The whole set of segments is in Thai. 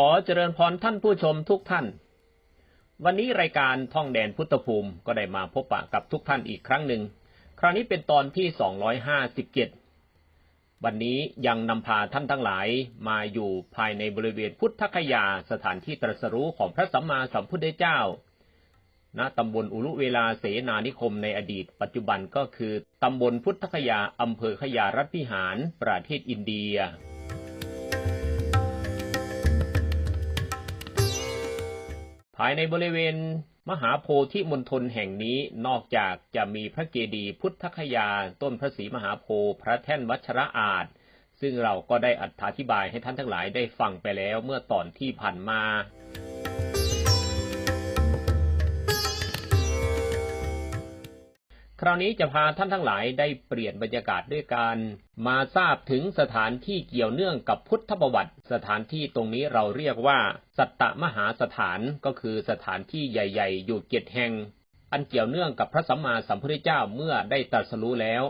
ขอเจริญพรท่านผู้ชมทุกท่าน วันนี้รายการท่องแดนพุทธภูมิก็ได้มาพบปะกับทุกท่านอีกครั้งหนึ่ง คราวนี้เป็นตอนที่ 257 วันนี้ยังนำพาท่านทั้งหลายมาอยู่ภายในบริเวณพุทธคยาสถานที่ตรัสรู้ของพระสัมมาสัมพุทธเจ้า ณตำบลอุลุเวลาเสนานิคมในอดีต ปัจจุบันก็คือตำบลพุทธคยาอำเภอขยารัฐพิหาร ประเทศอินเดีย ภายในบริเวณมหาโพธิมณฑลแห่งนี้นอกจากจะมีพระเจดีย์พุทธคยา ต้นพระศรีมหาโพธิ์พระแท่นวัชระอาจ ซึ่งเราก็ได้อธิบายให้ท่านทั้งหลายได้ฟังไปแล้วเมื่อตอนที่ผ่านมา คราวนี้จะพาท่านทั้งหลายได้เปลี่ยนบรรยากาศด้วยการ มาทราบถึงสถานที่เกี่ยวเนื่องกับพุทธประวัติ สถานที่ตรงนี้เราเรียกว่า สัตตมหาสถานก็คือสถานที่ใหญ่ ๆ อยู่เจ็ดแห่ง อันเกี่ยวเนื่องกับพระสัมมาสัมพุทธเจ้าเมื่อได้ตรัสรู้แล้ว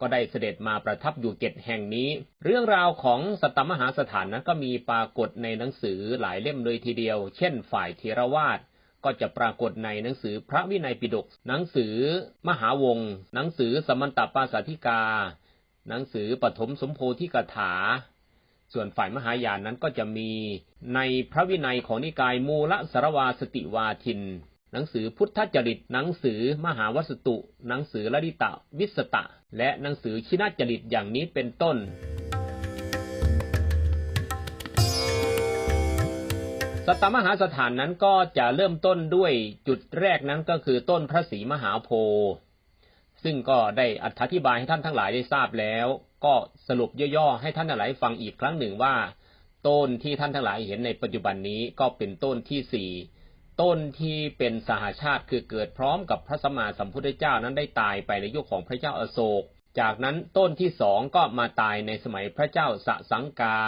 ก็ได้เสด็จมาประทับอยู่เจ็ดแห่งนี้ เรื่องราวของสัตตมหาสถานนั้นก็มีปรากฏในหนังสือหลายเล่มเลยทีเดียว เช่น ฝ่ายเทรวาส ก็จะปรากฏในหนังสือพระวินัยปิฎกหนังสือมหาวงหนังสือสมันตปาสาธิกา หนังสือปฐมสมโพธิกถา ส่วนฝ่ายมหายานนั้นก็จะมีในพระวินัยของนิกายมูลสารวาสติวาทิน หนังสือพุทธจริต หนังสือมหาวสตุ หนังสือลลิตะวิสตะ และหนังสือชินาจริตอย่างนี้เป็นต้น สัตตมหาสถานนั้นก็จะเริ่มต้นด้วยจุดแรกนั้นก็คือต้นพระศรีมหาโพธิ์ซึ่งก็ได้อธิบายให้ท่านทั้งหลายได้ทราบแล้ว ก็สรุปย่อๆให้ท่านทั้งหลายฟังอีกครั้งหนึ่งว่า ต้นที่ท่านทั้งหลายเห็นในปัจจุบันนี้ก็เป็นต้นที่สี่ต้นที่เป็นสหาชาติคือเกิดพร้อมกับพระสัมมาสัมพุทธเจ้านั้นได้ตายไปในยุคของพระเจ้าอโศก จากนั้นต้นที่สองก็มาตายในสมัยพระเจ้าสสังกา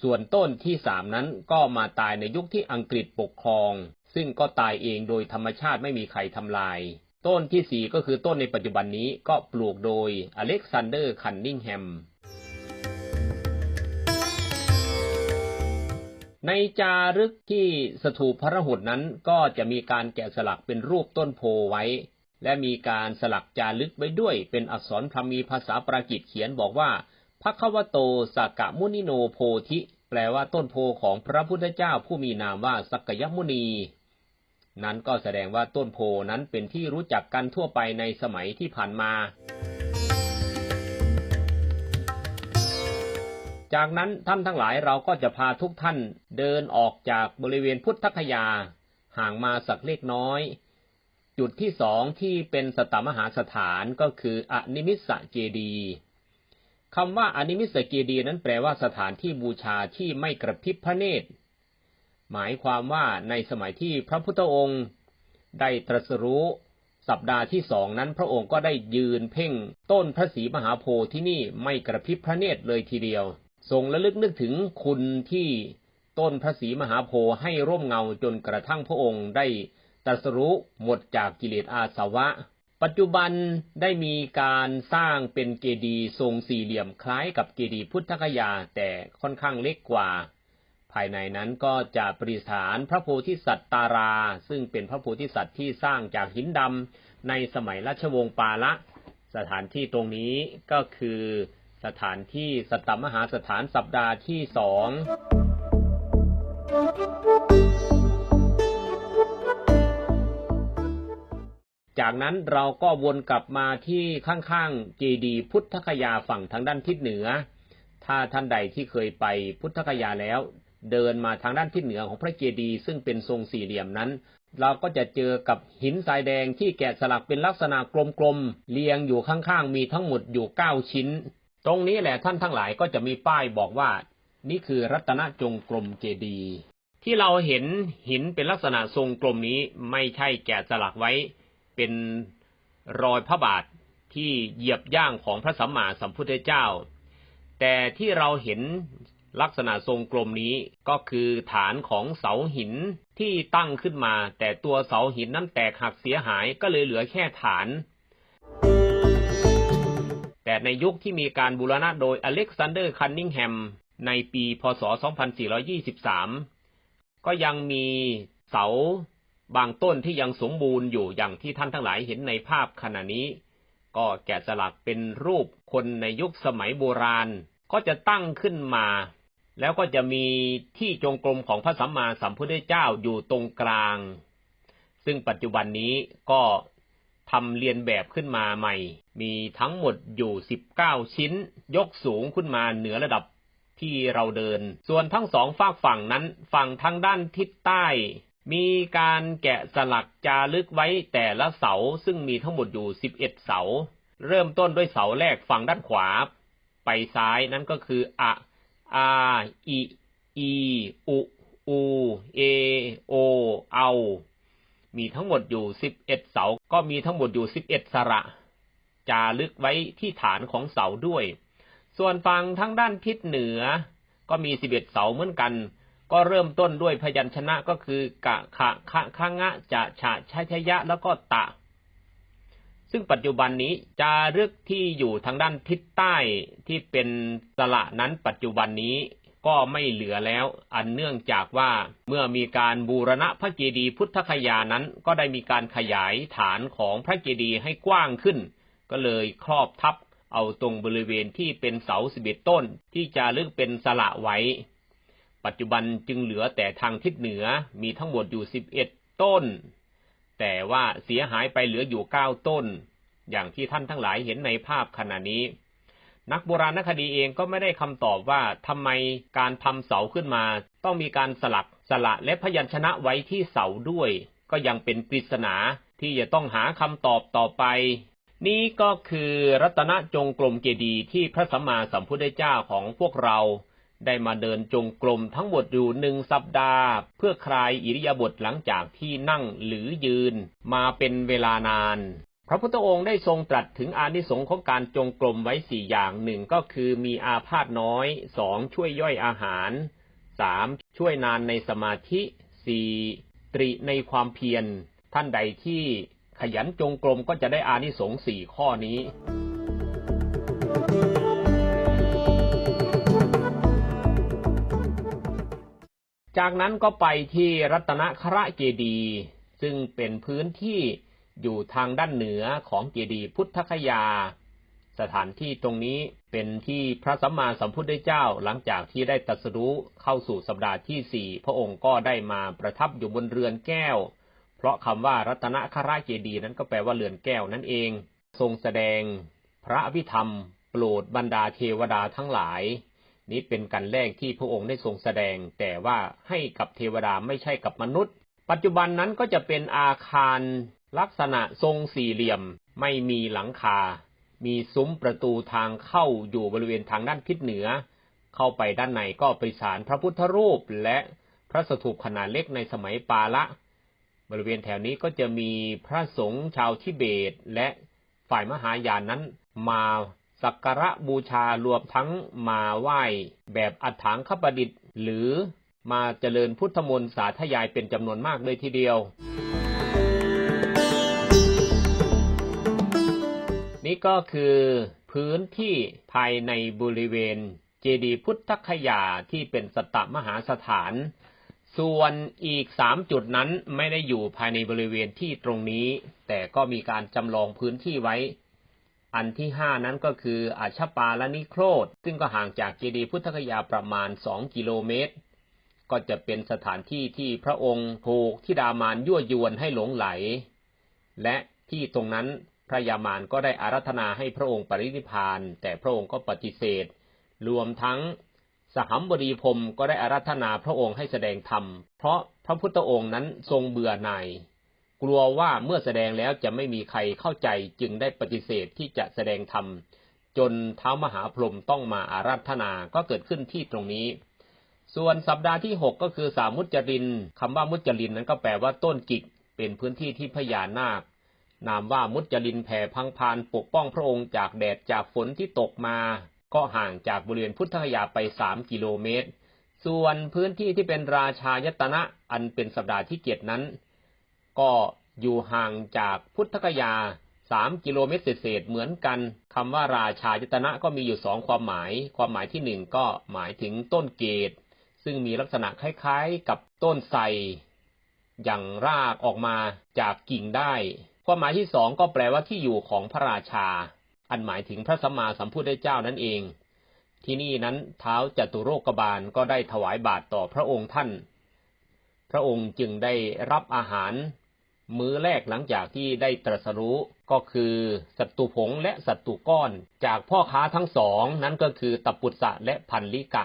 ส่วนต้นที่สามนั้นก็มาตายในยุคที่อังกฤษปกครอง ซึ่งก็ตายเองโดยธรรมชาติไม่มีใครทำลาย ต้นที่สี่ก็คือต้นในปัจจุบันนี้ก็ปลูกโดยอเล็กซานเดอร์คันนิงแฮมในจารึกที่สถูปพระหุดนั้นก็จะมีการแกะสลักเป็นรูปต้นโพไว้ และมีการสลักจารึกไว้ด้วยเป็นอักษรพรมีภาษาปรากิตเขียนบอกว่า พระควโตสากะมุนิโนโพธิ แปลว่าต้นโพของพระพุทธเจ้าผู้มีนามว่าสักยมุนี นั้นก็แสดงว่าต้นโพนั้นเป็นที่รู้จักกันทั่วไปในสมัยที่ผ่านมา จากนั้นท่านทั้งหลายเราก็จะพาทุกท่านเดินออกจากบริเวณพุทธคยา ห่างมาสักเล็กน้อย จุดที่สองที่เป็นสตมหาสถานก็คืออนิมิสสเจดีย์ คำว่าอนิมิสสเจดีย์นั้นแปลว่าสถานที่บูชาที่ไม่กระพริบพระเนตร หมายความว่าในสมัยที่พระพุทธองค์ ได้ตรัสรู้สัปดาห์ที่สองนั้นพระองค์ก็ได้ยืนเพ่งต้นพระศรีมหาโพธิ์ที่นี่ไม่กระพริบพระเนตรเลยทีเดียวทรงระลึกนึกถึงคุณที่ต้นพระศรีมหาโพธิ์ให้ร่มเงาจนกระทั่งพระองค์ได้ตรัสรู้หมดจากกิเลสอาสวะ ปัจจุบันได้มีการสร้างเป็นเจดีย์ทรงสี่เหลี่ยมคล้ายกับเจดีย์พุทธคยาแต่ค่อนข้างเล็กกว่า ภายในนั้นก็จะประดิษฐานพระโพธิสัตว์ตารา ซึ่งเป็นพระโพธิสัตว์ที่สร้างจากหินดำในสมัยราชวงศ์ปาละสถานที่ตรงนี้ก็คือสถานที่สตตมหาสถานสัปดาห์ที่สอง จากนั้นเราก็วนกลับมาที่ข้างๆเจดีพุทธคยาฝั่งทางด้านทิศเหนือ ถ้าท่านใดที่เคยไปพุทธคยาแล้ว เดินมาทางด้านทิศเหนือของพระเจดีย์ซึ่งเป็นทรงสี่เหลี่ยมนั้น เราก็จะเจอกับหินทรายแดงที่แกะสลักเป็นลักษณะกลมๆเรียงอยู่ข้างๆมีทั้งหมดอยู่เก้าชิ้น ตรงนี้แหละท่านทั้งหลายก็จะมีป้ายบอกว่า นี่คือรัตนจงกรมเจดีย์ที่เราเห็นหินเป็นลักษณะทรงกลมนี้ไม่ใช่แกะสลักไว้ เป็นรอยพระบาทที่เหยียบย่างของพระสัมมาสัมพุทธเจ้า แต่ที่เราเห็นลักษณะทรงกลมนี้ก็คือฐานของเสาหินที่ตั้งขึ้นมา แต่ตัวเสาหินนั้นแตกหักเสียหายก็เลยเหลือแค่ฐาน แต่ในยุคที่มีการบูรณะโดยอเล็กซานเดอร์คันนิงแฮมในปี พศ 2423 ก็ยังมีเสา บางต้นที่ยังสมบูรณ์อยู่อย่างที่ท่านทั้งหลายเห็นในภาพขณะนี้ ก็แกะสลักเป็นรูปคนในยุคสมัยโบราณ ก็จะตั้งขึ้นมา แล้วก็จะมีที่จงกรมของพระสัมมาสัมพุทธเจ้าอยู่ตรงกลาง ซึ่งปัจจุบันนี้ก็ทำเรียนแบบขึ้นมาใหม่ มีทั้งหมดอยู่ 19 ชิ้น ยกสูงขึ้นมาเหนือระดับที่เราเดิน ส่วนทั้งสองฝากฝั่งนั้น ฝั่งทางด้านทิศใต้ มีการแกะสลักจารึกไว้แต่ละเสาซึ่งมีทั้งหมดอยู่ 11 เสา เริ่มต้นด้วยเสาแรกฝั่งด้านขวา ไปซ้ายนั่นก็คืออะอาอิอีอุอูเอโอเอามีทั้งหมดอยู่ 11 เสา ก็มีทั้งหมดอยู่ 11 สระ จารึกไว้ที่ฐานของเสาด้วย ส่วนฝั่งทางด้านทิศเหนือ ก็มี 11 เสาเหมือนกัน ก็เริ่มต้นด้วยพยัญชนะก็คือกะขะคะคะงะจะฉะชะชะยะ แล้วก็ตะ ซึ่งปัจจุบันนี้จารึกที่อยู่ทางด้านทิศใต้ที่เป็นสระนั้นปัจจุบันนี้ก็ไม่เหลือแล้ว อันเนื่องจากว่าเมื่อมีการบูรณะพระเจดีย์พุทธคยานั้น ก็ได้มีการขยายฐานของพระเจดีย์ให้กว้างขึ้น ก็เลยครอบทับเอาตรงบริเวณที่เป็นเสาสิบเอ็ดต้นที่จะลึกเป็นสละไว้ ปัจจุบันจึงเหลือแต่ทางทิศเหนือมีทั้งหมดอยู่สิบเอ็ดต้น แต่ว่าเสียหายไปเหลืออยู่เก้าต้น อย่างที่ท่านทั้งหลายเห็นในภาพขณะนี้ นักโบราณคดีเองก็ไม่ได้คำตอบว่าทำไมการทำเสาขึ้นมา ต้องมีการสลักสละและพยัญชนะไว้ที่เสาด้วย ก็ยังเป็นปริศนาที่จะต้องหาคำตอบต่อไปนี่ก็คือรัตนจงกรมเจดีที่พระสัมมาสัมพุทธเจ้าของพวกเรา ได้มาเดินจงกรมทั้งหมดอยู่หนึ่งสัปดาห์ เพื่อคลายอิริยาบถหลังจากที่นั่งหรือยืนมาเป็นเวลานาน พระพุทธองค์ได้ทรงตรัสถึงอานิสงส์ของการจงกรมไว้สี่อย่างหนึ่งก็คือมีอาพาธน้อยสองช่วยย่อยอาหารสามช่วยนานในสมาธิสี่ตรีในความเพียร ท่านใดที่ขยันจงกรมก็จะได้อานิสงส์สี่ข้อนี้ จากนั้นก็ไปที่รัตนคระเจดี ซึ่งเป็นพื้นที่อยู่ทางด้านเหนือของเจดีพุทธคยา สถานที่ตรงนี้เป็นที่พระสัมมาสัมพุทธเจ้าหลังจากที่ได้ตรัสรู้เข้าสู่สัปดาห์ที่สี่พระองค์ก็ได้มาประทับอยู่บนเรือนแก้ว เพราะคำว่ารัตนคราเจดีนั้นก็แปลว่าเรือนแก้วนั่นเอง ทรงแสดงพระอภิธรรม โปรดบรรดาเทวดาทั้งหลาย นี้เป็นกันแรกที่พระองค์ได้ทรงแสดง แต่ว่าให้กับเทวดาไม่ใช่กับมนุษย์ ปัจจุบันนั้นก็จะเป็นอาคารลักษณะทรงสี่เหลี่ยม ไม่มีหลังคา มีซุ้มประตูทางเข้าอยู่บริเวณทางด้านทิศเหนือ เข้าไปด้านในก็ไปสารพระพุทธรูปและพระสถูปขนาดเล็กในสมัยปาละ บริเวณแถวนี้ก็จะมีพระสงฆ์ชาวทิเบตและฝ่ายมหายานนั้นมา สักการะบูชารวมทั้งมาไหว้แบบอัฐางคประดิษฐ์ หรือมาเจริญพุทธมนต์สาธยายเป็นจำนวนมากเลยทีเดียว นี่ก็คือพื้นที่ภายในบริเวณ เจดีย์พุทธคยาที่เป็นสตมหาสถาน ส่วนอีกสามจุดนั้นไม่ได้อยู่ภายในบริเวณที่ตรงนี้ แต่ก็มีการจำลองพื้นที่ไว้ อันที่ห้านั้นก็คืออาชปาละนิโครธซึ่งก็ห่างจากเจดีย์พุทธคยาประมาณสองกิโลเมตร ก็จะเป็นสถานที่ที่พระองค์ถูกทิดามานยั่วยวนให้หลงไหล และที่ตรงนั้นพระยามานก็ได้อารัธนาให้พระองค์ปรินิพาน แต่พระองค์ก็ปฏิเสธ รวมทั้งสหัมบดีพรมก็ได้อารัธนาพระองค์ให้แสดงธรรม เพราะพระพุทธองค์นั้นทรงเบื่อหน่าย กลัวว่าเมื่อแสดงแล้วจะไม่มีใครเข้าใจจึงได้ปฏิเสธที่จะแสดงธรรมจนเท้ามหาพรหมต้องมาอาราธนาก็เกิดขึ้นที่ตรงนี้ ส่วนสัปดาห์ที่หกก็คือสามุจจรินคำว่ามุจจรินนั้นก็แปลว่าต้นกิกเป็นพื้นที่ที่พญานาคนามว่ามุจจรินแผ่พังพานปกป้องพระองค์จากแดดจากฝนที่ตกมา ก็ห่างจากบริเวณพุทธคยาไปสามกิโลเมตร ส่วนพื้นที่ที่เป็นราชายตนะอันเป็นสัปดาห์ที่เจ็ดนั้น ก็อยู่ห่างจากพุทธคยาสามกิโลเมตรเศษเหมือนกันคำว่าราชายตนะก็มีอยู่สองความหมาย ความหมายที่หนึ่งก็หมายถึงต้นเกตซึ่งมีลักษณะคล้ายๆกับต้นไทรอย่างรากออกมาจากกิ่งได้ ความหมายที่สองก็แปลว่าที่อยู่ของพระราชา อันหมายถึงพระสัมมาสัมพุทธเจ้านั่นเอง ที่นี่นั้นเท้าจตุโรกบาลก็ได้ถวายบาตรต่อพระองค์ท่าน พระองค์จึงได้รับอาหาร มื้อแรกหลังจากที่ได้ตรัสรู้ก็คือสัตตุผงและสัตตุก้อน จากพ่อค้าทั้งสองนั้นก็คือตปุตสะและพันลิกะ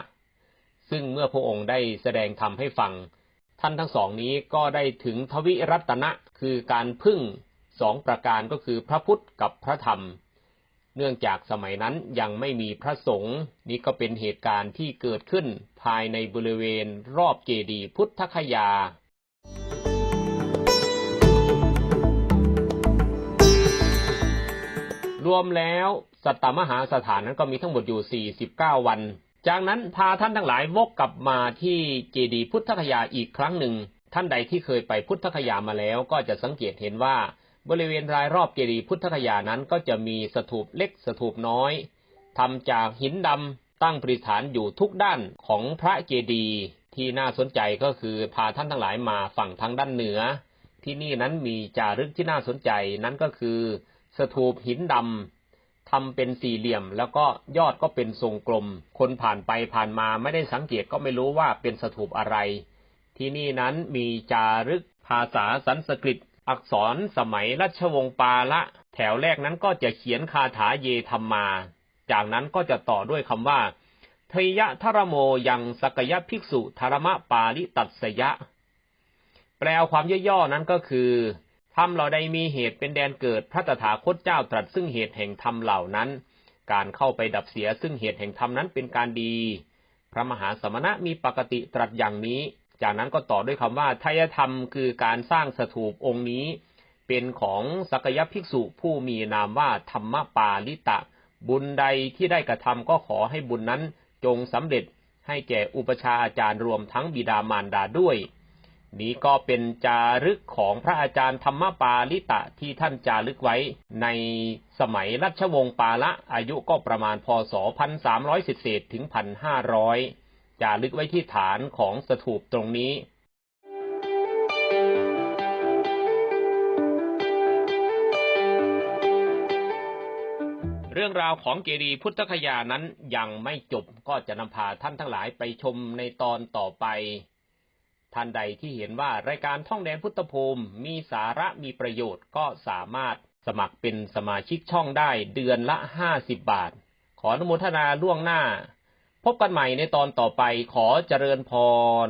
ซึ่งเมื่อพระองค์ได้แสดงธรรมให้ฟัง ท่านทั้งสองนี้ก็ได้ถึงทวิรัตนะคือการพึ่งสองประการก็คือพระพุทธกับพระธรรม เนื่องจากสมัยนั้นยังไม่มีพระสงฆ์นี่ก็เป็นเหตุการณ์ที่เกิดขึ้นภายในบริเวณรอบเจดีย์พุทธคยา รวมแล้วสัตตมหาสถานนั้นก็มีทั้งหมดอยู่ 49 วัน จากนั้นพาท่านทั้งหลายวกกลับมาที่เจดีพุทธคยาอีกครั้งหนึ่ง ท่านใดที่เคยไปพุทธคยามาแล้ว ก็จะสังเกตเห็นว่า บริเวณรายรอบเจดีพุทธคยานั้นก็จะมีสถูปเล็กสถูปน้อยทำจากหินดำตั้งประดิษฐานอยู่ทุกด้านของพระเจดีย์ที่น่าสนใจก็คือพาท่านทั้งหลายมาฝั่งทางด้านเหนือ ที่นี่นั้นมีจารึกที่น่าสนใจนั้นก็คือ สถูปหินดำทำเป็นสี่เหลี่ยม แล้วก็ยอดก็เป็นทรงกลม คนผ่านไปผ่านมาไม่ได้สังเกตก็ไม่รู้ว่าเป็นสถูปอะไร ที่นี่นั้นมีจารึกภาษาสันสกฤต อักษรสมัยรัชวงศ์ปาละ แถวแรกนั้นก็จะเขียนคาถาเยธรรมมา จากนั้นก็จะต่อด้วยคำว่าเทยะทรโมยังสกยะภิกษุธรมะปาลิตัสยะ แปลความย่อๆนั้นก็คือ ธรรมเราได้มีเหตุเป็นแดนเกิดพระตถาคตเจ้าตรัสซึ่งเหตุแห่งธรรมเหล่านั้น การเข้าไปดับเสียซึ่งเหตุแห่งธรรมนั้นเป็นการดี พระมหาสมณะมีปกติตรัสอย่างนี้ จากนั้นก็ต่อด้วยคำว่าทายธรรมคือการสร้างสถูปองค์นี้ เป็นของสักยภิกษุผู้มีนามว่าธรรมปาลิตะ บุญใดที่ได้กระทำก็ขอให้บุญนั้นจงสำเร็จให้แก่อุปชาอาจารย์รวมทั้งบิดามารดาด้วย นี้ก็เป็นจารึกของพระอาจารย์ธรรมปาลิตะที่ท่านจารึกไว้ ในสมัยรัชวงศ์ปาละอายุก็ประมาณพศ 1300ถึง 1,500 จารึกไว้ที่ฐานของสถูปตรงนี้เรื่องราวของเจดีย์พุทธคยานั้นยังไม่จบก็จะนำพาท่านทั้งหลายไปชมในตอนต่อไป ท่านใดที่เห็นว่ารายการท่องแดนพุทธภูมิมีสาระมีประโยชน์ก็สามารถสมัครเป็นสมาชิกช่องได้เดือนละ50บาท ขออนุโมทนาล่วงหน้า พบกันใหม่ในตอนต่อไปขอเจริญพร